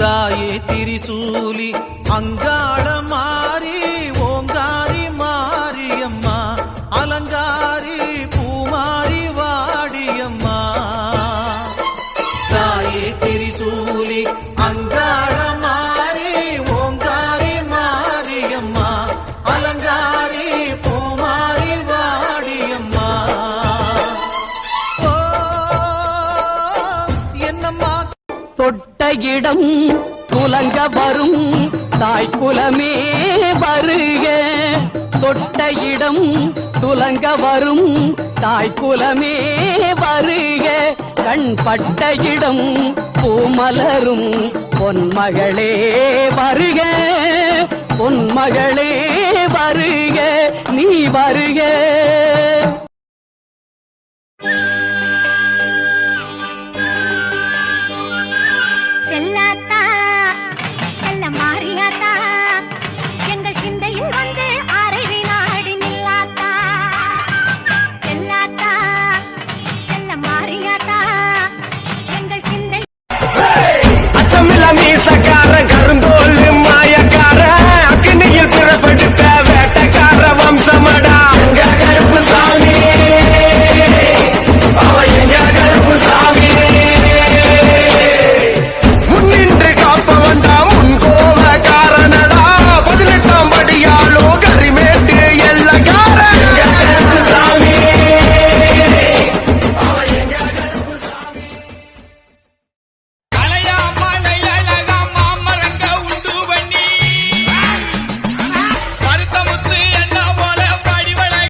தாயே திரிசூலி அங்காள மாறி ஓங்காரி மாரியம்மா அலங்காரி பூமாரி வாடியம்மா. தாயே திரிசூலி தொட்ட இடம் துலங்க வரும். தாய் குலமே வருக. தொட்ட இடம் துலங்க வரும். தாய் குலமே வருக. கண் பட்ட இடம் பூமலரும். பொன்மகளே வருக. பொன்மகளே வருக. நீ வருக. Hey!